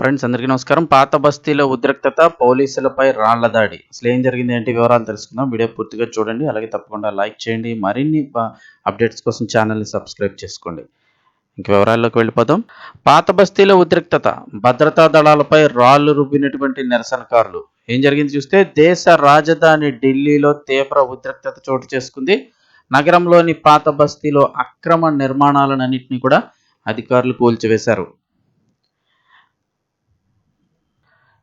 Friends అందరికీ నమస్కారం. పాత బస్తీలో ఉద్రిక్తత పోలీసులపై రాళ్ళ దాడి. అసలు ఏం జరిగింది ఏంటి వివరాలు తెలుసుకుందాం. వీడియో పూర్తిగా చూడండి. అలాగే తప్పకుండా లైక్ చేయండి. మరిన్ని అప్డేట్స్ కోసం ఛానల్ని సబ్స్క్రైబ్ చేసుకోండి. ఇంక వివరాల్లోకి వెళ్ళిపోదాం. పాత బస్తీలో ఉద్రిక్తత భద్రతా దళాలపై రాళ్ళు రుబ్బినటువంటి నిరసనకారులు ఏం జరిగింది చూస్తే దేశ రాజధాని ఢిల్లీలో తీవ్ర ఉద్రిక్తత చోటు చేసుకుంది. నగరంలోని పాత బస్తీలో అక్రమ నిర్మాణాలన్నింటినీ కూడా అధికారులు కూల్చివేశారు.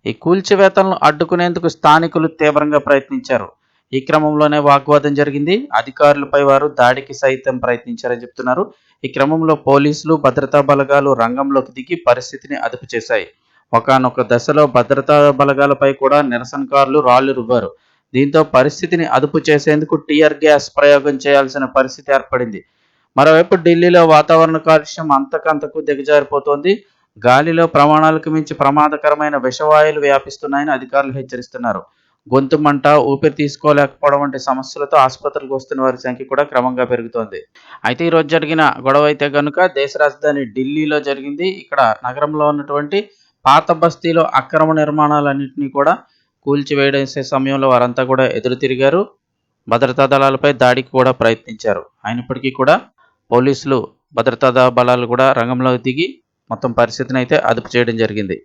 ఈ కూల్చివేతలను అడ్డుకునేందుకు స్థానికులు తీవ్రంగా ప్రయత్నించారు. ఈ క్రమంలోనే వాగ్వాదం జరిగింది. అధికారులపై వారు దాడికి సైతం ప్రయత్నించారని చెప్తున్నారు. ఈ క్రమంలో పోలీసులు భద్రతా బలగాలు రంగంలోకి దిగి పరిస్థితిని అదుపు చేశాయి. ఒకనొక దశలో భద్రతా బలగాలపై కూడా నిరసనకారులు రాళ్ళు రువ్వారు. దీంతో పరిస్థితిని అదుపు చేసేందుకు టీఆర్ గ్యాస్ ప్రయోగం చేయాల్సిన పరిస్థితి ఏర్పడింది. మరోవైపు ఢిల్లీలో వాతావరణ కాలుష్యం అంతకంతకు దిగజారిపోతోంది. గాలిలో ప్రమాణాలకు మించి ప్రమాదకరమైన విషవాయువులు వ్యాపిస్తున్నాయని అధికారులు హెచ్చరిస్తున్నారు. గొంతు మంట ఊపిరి తీసుకోలేకపోవడం వంటి సమస్యలతో ఆసుపత్రికి వస్తున్న వారి సంఖ్య కూడా క్రమంగా పెరుగుతోంది. అయితే ఈరోజు జరిగిన గొడవ అయితే కనుక దేశ రాజధాని ఢిల్లీలో జరిగింది. ఇక్కడ నగరంలో ఉన్నటువంటి పాత బస్తీలో అక్రమ నిర్మాణాలన్నింటినీ కూడా కూల్చివేయడేసే సమయంలో వారంతా కూడా ఎదురు తిరిగారు. భద్రతా దళాలపై దాడికి కూడా ప్రయత్నించారు. అయినప్పటికీ కూడా పోలీసులు భద్రతా బలాలు కూడా రంగంలోకి దిగి మొత్తం పరిస్థితిని అయితే అదుపు చేయడం జరిగింది.